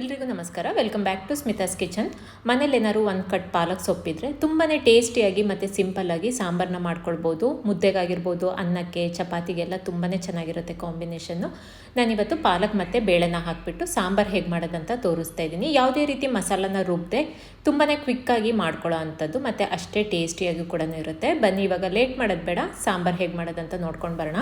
ಎಲ್ರಿಗೂ ನಮಸ್ಕಾರ. Welcome back to Smitha's kitchen ಮನೇಲಿ ಏನಾದ್ರು ಒಂದು ಕಟ್ ಪಾಲಕ್ ಸೊಪ್ಪಿದ್ರೆ ತುಂಬಾ ಟೇಸ್ಟಿಯಾಗಿ ಮತ್ತು ಸಿಂಪಲ್ಲಾಗಿ ಸಾಂಬಾರನ್ನ ಮಾಡ್ಕೊಳ್ಬೋದು. ಮುದ್ದೆಗಾಗಿರ್ಬೋದು, ಅನ್ನಕ್ಕೆ, ಚಪಾತಿಗೆಲ್ಲ ತುಂಬಾ ಚೆನ್ನಾಗಿರುತ್ತೆ ಕಾಂಬಿನೇಷನ್ನು ನಾನಿವತ್ತು ಪಾಲಕ್ ಮತ್ತು ಬೇಳೆನ ಹಾಕಿಬಿಟ್ಟು ಸಾಂಬಾರು ಹೇಗೆ ಮಾಡೋದಂತ ತೋರಿಸ್ತಾ ಇದ್ದೀನಿ. ಯಾವುದೇ ರೀತಿ ಮಸಾಲನ ರುಬ್ಬದೆ ತುಂಬಾ ಕ್ವಿಕ್ಕಾಗಿ ಮಾಡ್ಕೊಳ್ಳೋ ಅಂಥದ್ದು ಮತ್ತು ಅಷ್ಟೇ ಟೇಸ್ಟಿಯಾಗಿ ಕೂಡ ಇರುತ್ತೆ. ಬನ್ನಿ, ಇವಾಗ ಲೇಟ್ ಮಾಡೋದು ಬೇಡ, ಸಾಂಬಾರು ಹೇಗೆ ಮಾಡೋದಂತ ನೋಡ್ಕೊಂಡು ಬರೋಣ.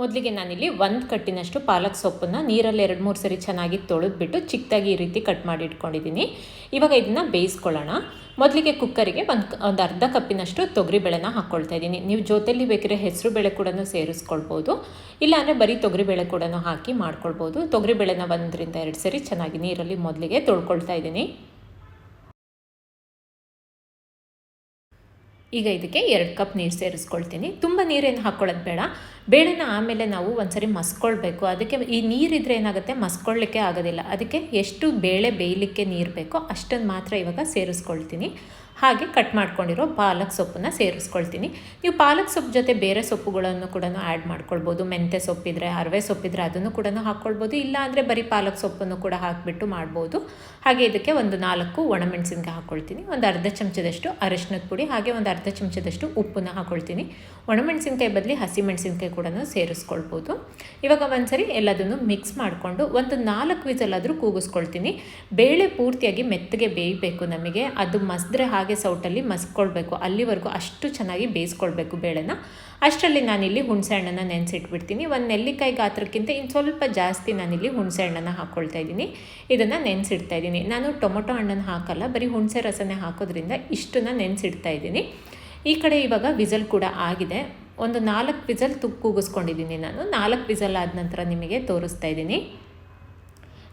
ಮೊದಲಿಗೆ ನಾನಿಲ್ಲಿ ಒಂದು ಕಟ್ಟಿನಷ್ಟು ಪಾಲಕ್ ಸೊಪ್ಪನ್ನು ನೀರಲ್ಲಿ ಎರಡು ಮೂರು ಸರಿ ಚೆನ್ನಾಗಿ ತೊಳೆದ್ಬಿಟ್ಟು ಚಿಕ್ಕದಾಗಿ ಈ ರೀತಿ ಕಟ್ ಮಾಡಿ ಇಟ್ಕೊಂಡಿದ್ದೀನಿ. ಇವಾಗ ಇದನ್ನು ಬೇಯಿಸ್ಕೊಳ್ಳೋಣ. ಮೊದಲಿಗೆ ಕುಕ್ಕರಿಗೆ ಒಂದು ಒಂದು ಅರ್ಧ ಕಪ್ಪಿನಷ್ಟು ತೊಗರಿಬೇಳೆನ ಹಾಕ್ಕೊಳ್ತಾ ಇದ್ದೀನಿ. ನೀವು ಜೊತೆಲಿ ಬೇಕಿದ್ರೆ ಹೆಸರು ಬೇಳೆ ಕೂಡ ಸೇರಿಸ್ಕೊಳ್ಬೋದು. ಇಲ್ಲಾಂದರೆ ಬರೀ ತೊಗರಿಬೇಳೆ ಕೂಡ ಹಾಕಿ ಮಾಡ್ಕೊಳ್ಬೋದು. ತೊಗರಿಬೇಳೆನ ಒಂದರಿಂದ ಎರಡು ಸರಿ ಚೆನ್ನಾಗಿ ನೀರಲ್ಲಿ ಮೊದಲಿಗೆ ತೊಳ್ಕೊಳ್ತಾ ಇದ್ದೀನಿ. ಈಗ ಇದಕ್ಕೆ ಎರಡು ಕಪ್ ನೀರು ಸೇರಿಸ್ಕೊಳ್ತೀನಿ. ತುಂಬ ನೀರೇನು ಹಾಕ್ಕೊಳ್ಳೋದು ಬೇಡ. ಬೇಳೆನ ಆಮೇಲೆ ನಾವು ಒಂದ್ಸರಿ ಮಸ್ಕೊಳ್ಬೇಕು. ಅದಕ್ಕೆ ಈ ನೀರಿದ್ರೆ ಏನಾಗುತ್ತೆ? ಮಸ್ಕೊಳ್ಳಿಕ್ಕೆ ಆಗೋದಿಲ್ಲ. ಅದಕ್ಕೆ ಎಷ್ಟು ಬೇಳೆ ಬೇಯಲಿಕ್ಕೆ ನೀರು ಬೇಕೋ ಅಷ್ಟನ್ನು ಮಾತ್ರ ಇವಾಗ ಸೇರಿಸ್ಕೊಳ್ತೀನಿ. ಹಾಗೆ ಕಟ್ ಮಾಡ್ಕೊಂಡಿರೋ ಪಾಲಕ್ ಸೊಪ್ಪನ್ನ ಸೇರಿಸ್ಕೊಳ್ತೀನಿ. ನೀವು ಪಾಲಕ್ ಸೊಪ್ಪು ಜೊತೆ ಬೇರೆ ಸೊಪ್ಪುಗಳನ್ನು ಕೂಡ ಆ್ಯಡ್ ಮಾಡ್ಕೊಳ್ಬೋದು. ಮೆಂತ್ಯ ಸೊಪ್ಪಿದ್ರೆ ಅರವೆ ಸೊಪ್ಪಿದ್ರೆ ಅದನ್ನು ಕೂಡ ಹಾಕ್ಕೊಳ್ಬೋದು. ಇಲ್ಲ ಅಂದರೆ ಬರೀ ಪಾಲಕ್ ಸೊಪ್ಪನ್ನು ಕೂಡ ಹಾಕಿಬಿಟ್ಟು ಮಾಡ್ಬೋದು. ಹಾಗೆ ಇದಕ್ಕೆ ಒಂದು ನಾಲ್ಕು ಒಣಮೆಣಸಿನ್ಕಾಯಿ ಹಾಕ್ಕೊಳ್ತೀನಿ. ಒಂದು ಅರ್ಧ ಚಮಚದಷ್ಟು ಅರಿಶಿನದ ಪುಡಿ, ಹಾಗೆ ಒಂದು ಅರ್ಧ ಚಮಚದಷ್ಟು ಉಪ್ಪನ್ನ ಹಾಕ್ಕೊಳ್ತೀನಿ. ಒಣಮೆಣಸಿನ್ಕಾಯಿ ಬದಲಿ ಹಸಿ ಮೆಣಸಿನ್ಕಾಯಿ ಕೂಡ ಸೇರಿಸ್ಕೊಳ್ಬೋದು. ಇವಾಗ ಒಂದ್ಸರಿ ಎಲ್ಲದನ್ನು ಮಿಕ್ಸ್ ಮಾಡಿಕೊಂಡು ಒಂದು ನಾಲ್ಕು ವಿಸಲಾದರೂ ಕೂಗಿಸ್ಕೊಳ್ತೀನಿ. ಬೇಳೆ ಪೂರ್ತಿಯಾಗಿ ಮೆತ್ತಗೆ ಬೇಯಬೇಕು ನಮಗೆ. ಅದು ಮಸ್ದ್ರೆ ಹಾಗೆ ಹಾಗೆ ಸೌಟಲ್ಲಿ ಮಸ್ಕೊಳ್ಬೇಕು. ಅಲ್ಲಿವರೆಗೂ ಅಷ್ಟು ಚೆನ್ನಾಗಿ ಬೇಯಿಸ್ಕೊಳ್ಬೇಕು ಬೇಳೆನ. ಅಷ್ಟರಲ್ಲಿ ನಾನಿಲ್ಲಿ ಹುಣಸೆ ಹಣ್ಣನ್ನು ನೆನೆಸಿಟ್ಬಿಡ್ತೀನಿ. ಒಂದು ನೆಲ್ಲಿಕಾಯಿ ಗಾತ್ರಕ್ಕಿಂತ ಇನ್ನು ಸ್ವಲ್ಪ ಜಾಸ್ತಿ ನಾನಿಲ್ಲಿ ಹುಣಸೆ ಹಣ್ಣನ್ನು ಹಾಕ್ಕೊಳ್ತಾ ಇದ್ದೀನಿ. ಇದನ್ನು ನೆನೆಸಿಡ್ತಾ ಇದ್ದೀನಿ. ನಾನು ಟೊಮೊಟೊ ಹಣ್ಣನ್ನು ಹಾಕಲ್ಲ, ಬರೀ ಹುಣಸೆ ರಸನೇ ಹಾಕೋದ್ರಿಂದ ಇಷ್ಟನ್ನು ನೆನೆಸಿಡ್ತಾ ಇದ್ದೀನಿ. ಈ ಕಡೆ ಇವಾಗ ವಿಸಲ್ ಕೂಡ ಆಗಿದೆ. ಒಂದು ನಾಲ್ಕು ವಿಸಲ್ ತುಕ್ಕು ಕೂಗಿಸ್ಕೊಂಡಿದ್ದೀನಿ ನಾನು. ನಾಲ್ಕು ವಿಸಲ್ ಆದ ನಂತರ ನಿಮಗೆ ತೋರಿಸ್ತಾ ಇದ್ದೀನಿ.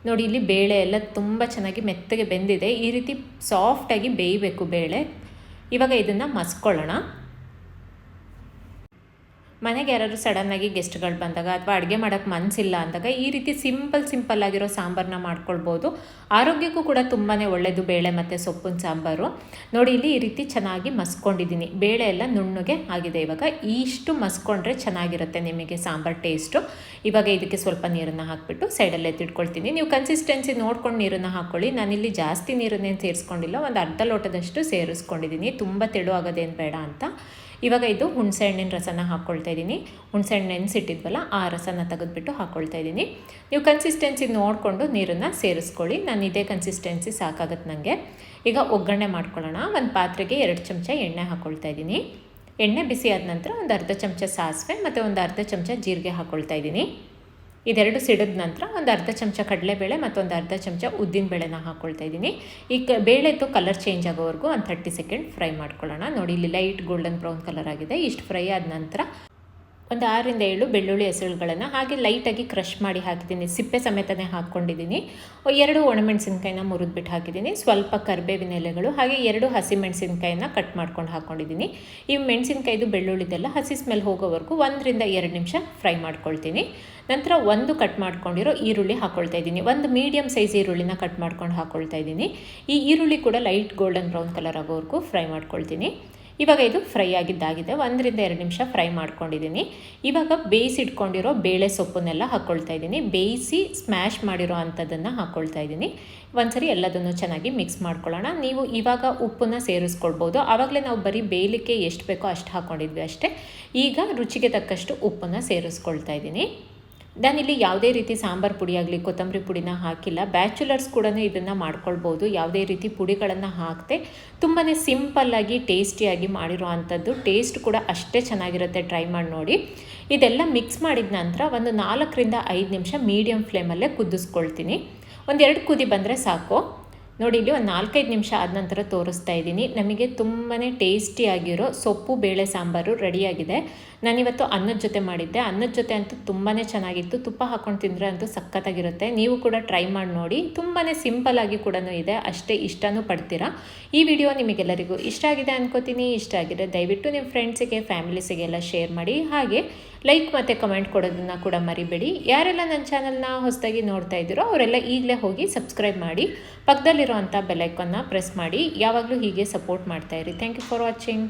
ನೋಡಿ, ಇಲ್ಲಿ ಬೇಳೆ ಎಲ್ಲ ತುಂಬ ಚೆನ್ನಾಗಿ ಮೆತ್ತಗೆ ಬೆಂದಿದೆ. ಈ ರೀತಿ ಸಾಫ್ಟಾಗಿ ಬೇಯಬೇಕು ಬೇಳೆ. ಇವಾಗ ಇದನ್ನು ಮಸ್ಕೊಳ್ಳೋಣ. ಮನೆಗೆ ಯಾರಾದರೂ ಸಡನ್ನಾಗಿ ಗೆಸ್ಟ್ಗಳು ಬಂದಾಗ ಅಥವಾ ಅಡುಗೆ ಮಾಡೋಕ್ಕೆ ಮನಸ್ಸಿಲ್ಲ ಅಂದಾಗ ಈ ರೀತಿ ಸಿಂಪಲ್ ಸಿಂಪಲ್ ಆಗಿರೋ ಸಾಂಬಾರನ್ನ ಮಾಡ್ಕೊಳ್ಬೋದು. ಆರೋಗ್ಯಕ್ಕೂ ಕೂಡ ತುಂಬಾ ಒಳ್ಳೆಯದು ಬೇಳೆ ಮತ್ತು ಸೊಪ್ಪಿನ ಸಾಂಬಾರು. ನೋಡಿ, ಇಲ್ಲಿ ಈ ರೀತಿ ಚೆನ್ನಾಗಿ ಮಸ್ಕೊಂಡಿದ್ದೀನಿ. ಬೇಳೆ ಎಲ್ಲ ನುಣ್ಣಗೆ ಆಗಿದೆ ಇವಾಗ. ಇಷ್ಟು ಮಸ್ಕೊಂಡ್ರೆ ಚೆನ್ನಾಗಿರುತ್ತೆ ನಿಮಗೆ ಸಾಂಬಾರು ಟೇಸ್ಟು ಇವಾಗ ಇದಕ್ಕೆ ಸ್ವಲ್ಪ ನೀರನ್ನು ಹಾಕಿಬಿಟ್ಟು ಸೈಡಲ್ಲೇ ಎತ್ತಿಟ್ಕೊಳ್ತೀನಿ. ನೀವು ಕನ್ಸಿಸ್ಟೆನ್ಸಿ ನೋಡ್ಕೊಂಡು ನೀರನ್ನು ಹಾಕ್ಕೊಳ್ಳಿ. ನಾನಿಲ್ಲಿ ಜಾಸ್ತಿ ನೀರನ್ನೇನು ಸೇರಿಸ್ಕೊಂಡಿಲ್ಲ, ಒಂದು ಅರ್ಧ ಲೋಟದಷ್ಟು ಸೇರಿಸ್ಕೊಂಡಿದ್ದೀನಿ. ತುಂಬ ತೆಳು ಆಗೋದೇನು ಬೇಡ ಅಂತ. ಇವಾಗ ಇದು ಹುಣಸೆ ಹಣ್ಣಿನ ರಸನ ಹಾಕ್ಕೊಳ್ತಾ ಇದ್ದೀನಿ. ಹುಣಸೆ ಹಣ್ಣು ನೆನೆಸಿಟ್ಟಿದ್ವಲ್ಲ, ಆ ರಸನ ತೆಗೆದುಬಿಟ್ಟು ಹಾಕ್ಕೊಳ್ತಾ ಇದ್ದೀನಿ. ನೀವು ಕನ್ಸಿಸ್ಟೆನ್ಸಿ ನೋಡಿಕೊಂಡು ನೀರನ್ನು ಸೇರಿಸ್ಕೊಳ್ಳಿ. ನಾನು ಇದೇ ಕನ್ಸಿಸ್ಟೆನ್ಸಿ ಸಾಕಾಗತ್ತೆ ನನಗೆ ಈಗ ಒಗ್ಗರಣೆ ಮಾಡ್ಕೊಳ್ಳೋಣ. ಒಂದು ಪಾತ್ರೆಗೆ ಎರಡು ಚಮಚ ಎಣ್ಣೆ ಹಾಕ್ಕೊಳ್ತಾ ಇದ್ದೀನಿ. ಎಣ್ಣೆ ಬಿಸಿ ಆದ ನಂತರ ಒಂದು ಅರ್ಧ ಚಮಚ ಸಾಸಿವೆ ಮತ್ತು ಒಂದು ಅರ್ಧ ಚಮಚ ಜೀರಿಗೆ ಹಾಕ್ಕೊಳ್ತಾ ಇದ್ದೀನಿ. ಇದೆರಡು ಸಿಡಿದ ನಂತರ ಒಂದು ಅರ್ಧ ಚಮಚ ಕಡಲೆಬೇಳೆ ಮತ್ತೊಂದು ಅರ್ಧ ಚಮಚ ಉದ್ದಿನ ಬೇಳೆನ ಹಾಕ್ಕೊಳ್ತಾ ಇದ್ದೀನಿ. ಈ ಕ ಬೇಳೆದು ಕಲರ್ ಚೇಂಜ್ ಆಗೋವರೆಗೂ ಒಂದು ಥರ್ಟಿ ಸೆಕೆಂಡ್ ಫ್ರೈ ಮಾಡ್ಕೊಳ್ಳೋಣ. ನೋಡಿ, ಇಲ್ಲಿ ಲೈಟ್ ಗೋಲ್ಡನ್ ಬ್ರೌನ್ ಕಲರ್ ಆಗಿದೆ. ಇಷ್ಟು ಫ್ರೈ ಆದ ನಂತರ ಒಂದು ಆರರಿಂದ ಏಳು ಬೆಳ್ಳುಳ್ಳಿ ಹೆಸರುಗಳನ್ನು ಹಾಗೆ ಲೈಟಾಗಿ ಕ್ರಷ್ ಮಾಡಿ ಹಾಕಿದ್ದೀನಿ. ಸಿಪ್ಪೆ ಸಮೇತನೇ ಹಾಕ್ಕೊಂಡಿದ್ದೀನಿ. ಎರಡು ಒಣಮೆಣಸಿನ್ಕಾಯಿನ ಮುರಿದ್ಬಿಟ್ಟು ಹಾಕಿದ್ದೀನಿ. ಸ್ವಲ್ಪ ಕರಿಬೇವಿನ ಎಲೆಗಳು ಹಾಗೆ ಎರಡು ಹಸಿ ಮೆಣಸಿನ್ಕಾಯಿನ ಕಟ್ ಮಾಡ್ಕೊಂಡು ಹಾಕ್ಕೊಂಡಿದ್ದೀನಿ ಈ ಮೆಣಸಿನ್ಕಾಯ್ದು ಬೆಳ್ಳುಳ್ಳಿದೆಲ್ಲ ಹಸಿ ಸ್ಮೆಲ್ ಹೋಗೋವರೆಗೂ ಒಂದರಿಂದ ಎರಡು ನಿಮಿಷ ಫ್ರೈ ಮಾಡ್ಕೊಳ್ತೀನಿ. ನಂತರ ಒಂದು ಕಟ್ ಮಾಡ್ಕೊಂಡಿರೋ ಈರುಳ್ಳಿ ಹಾಕ್ಕೊಳ್ತಾ ಇದ್ದೀನಿ. ಒಂದು ಮೀಡಿಯಮ್ ಸೈಜ್ ಈರುಳ್ಳಿನ ಕಟ್ ಮಾಡ್ಕೊಂಡು ಹಾಕ್ಕೊಳ್ತಾ ಇದ್ದೀನಿ. ಈ ಈರುಳ್ಳಿ ಕೂಡ ಲೈಟ್ ಗೋಲ್ಡನ್ ಬ್ರೌನ್ ಕಲರ್ ಆಗೋವರೆಗೂ ಫ್ರೈ ಮಾಡ್ಕೊಳ್ತೀನಿ. ಇವಾಗ ಇದು ಫ್ರೈ ಆಗಿದ್ದಾಗಿದೆ. ಒಂದರಿಂದ ಎರಡು ನಿಮಿಷ ಫ್ರೈ ಮಾಡ್ಕೊಂಡಿದ್ದೀನಿ. ಇವಾಗ ಬೇಯಿಸಿಟ್ಕೊಂಡಿರೋ ಬೇಳೆ ಸೊಪ್ಪನ್ನೆಲ್ಲ ಹಾಕ್ಕೊಳ್ತಾ ಇದ್ದೀನಿ. ಬೇಯಿಸಿ ಸ್ಮ್ಯಾಶ್ ಮಾಡಿರೋ ಅಂಥದ್ದನ್ನು ಹಾಕ್ಕೊಳ್ತಾ ಇದ್ದೀನಿ. ಒಂದ್ಸರಿ ಎಲ್ಲದನ್ನು ಚೆನ್ನಾಗಿ ಮಿಕ್ಸ್ ಮಾಡ್ಕೊಳ್ಳೋಣ. ನೀವು ಇವಾಗ ಉಪ್ಪನ್ನು ಸೇರಿಸ್ಕೊಳ್ಬೋದು. ಆವಾಗಲೇ ನಾವು ಬರೀ ಬೇಯಲಿಕ್ಕೆ ಎಷ್ಟು ಬೇಕೋ ಅಷ್ಟು ಹಾಕ್ಕೊಂಡಿದ್ವಿ ಅಷ್ಟೇ. ಈಗ ರುಚಿಗೆ ತಕ್ಕಷ್ಟು ಉಪ್ಪನ್ನು ಸೇರಿಸ್ಕೊಳ್ತಾ ಇದ್ದೀನಿ. ನಾನಿಲ್ಲಿ ಯಾವುದೇ ರೀತಿ ಸಾಂಬಾರು ಪುಡಿ ಆಗಲಿ, ಕೊತ್ತಂಬರಿ ಪುಡಿನ ಹಾಕಿಲ್ಲ. ಬ್ಯಾಚುಲರ್ಸ್ ಕೂಡ ಇದನ್ನು ಮಾಡ್ಕೊಳ್ಬೋದು. ಯಾವುದೇ ರೀತಿ ಪುಡಿಗಳನ್ನು ಹಾಕದೆ ತುಂಬಾ ಸಿಂಪಲ್ಲಾಗಿ ಟೇಸ್ಟಿಯಾಗಿ ಮಾಡಿರೋ ಅಂಥದ್ದು. ಟೇಸ್ಟ್ ಕೂಡ ಅಷ್ಟೇ ಚೆನ್ನಾಗಿರುತ್ತೆ. ಟ್ರೈ ಮಾಡಿ ನೋಡಿ. ಇದೆಲ್ಲ ಮಿಕ್ಸ್ ಮಾಡಿದ ನಂತರ ಒಂದು ನಾಲ್ಕರಿಂದ ಐದು ನಿಮಿಷ ಮೀಡಿಯಮ್ ಫ್ಲೇಮಲ್ಲೇ ಕುದಿಸ್ಕೊಳ್ತೀನಿ. ಒಂದೆರಡು ಕುದಿ ಬಂದರೆ ಸಾಕು. ನೋಡಿ, ಇಲ್ಲಿ ಒಂದು ನಾಲ್ಕೈದು ನಿಮಿಷ ಆದ ನಂತರ ತೋರಿಸ್ತಾ ಇದ್ದೀನಿ. ನಮಗೆ ತುಂಬಾ ಟೇಸ್ಟಿಯಾಗಿರೋ ಸೊಪ್ಪು ಬೇಳೆ ಸಾಂಬಾರು ರೆಡಿಯಾಗಿದೆ. ನಾನಿವತ್ತು ಅನ್ನದ ಜೊತೆ ಮಾಡಿದ್ದೆ. ಅನ್ನದ ಜೊತೆ ಅಂತೂ ತುಂಬಾ ಚೆನ್ನಾಗಿತ್ತು. ತುಪ್ಪ ಹಾಕ್ಕೊಂಡು ತಿಂದರೆ ಅಂತೂ ಸಖತ್ತಾಗಿರುತ್ತೆ. ನೀವು ಕೂಡ ಟ್ರೈ ಮಾಡಿ ನೋಡಿ. ತುಂಬಾ ಆಗಿ ಕೂಡ ಇದೆ. ಅಷ್ಟೇ ಇಷ್ಟನೂ ಪಡ್ತೀರಾ? ಈ ವಿಡಿಯೋ ನಿಮಗೆಲ್ಲರಿಗೂ ಇಷ್ಟ ಆಗಿದೆ ಅನ್ಕೋತೀನಿ. ಇಷ್ಟ ಆಗಿದೆ ದಯವಿಟ್ಟು ನಿಮ್ಮ ಫ್ರೆಂಡ್ಸಿಗೆ ಫ್ಯಾಮಿಲೀಸಿಗೆಲ್ಲ ಶೇರ್ ಮಾಡಿ. ಹಾಗೆ ಲೈಕ್ ಮತ್ತು ಕಮೆಂಟ್ ಕೊಡೋದನ್ನು ಕೂಡ ಮರಿಬೇಡಿ. ಯಾರೆಲ್ಲ ನನ್ನ ಚಾನಲ್ನ ಹೊಸದಾಗಿ ನೋಡ್ತಾ ಇದ್ದೀರೋ ಅವರೆಲ್ಲ ಈಗಲೇ ಹೋಗಿ ಸಬ್ಸ್ಕ್ರೈಬ್ ಮಾಡಿ ಪಕ್ಕದಲ್ಲಿರುವಂಥ ಬೆಲೈಕನ್ನ ಪ್ರೆಸ್ ಮಾಡಿ, ಯಾವಾಗಲೂ ಹೀಗೆ ಸಪೋರ್ಟ್ ಮಾಡ್ತಾಯಿರಿ ಥ್ಯಾಂಕ್ ಯು ಫಾರ್ ವಾಚಿಂಗ್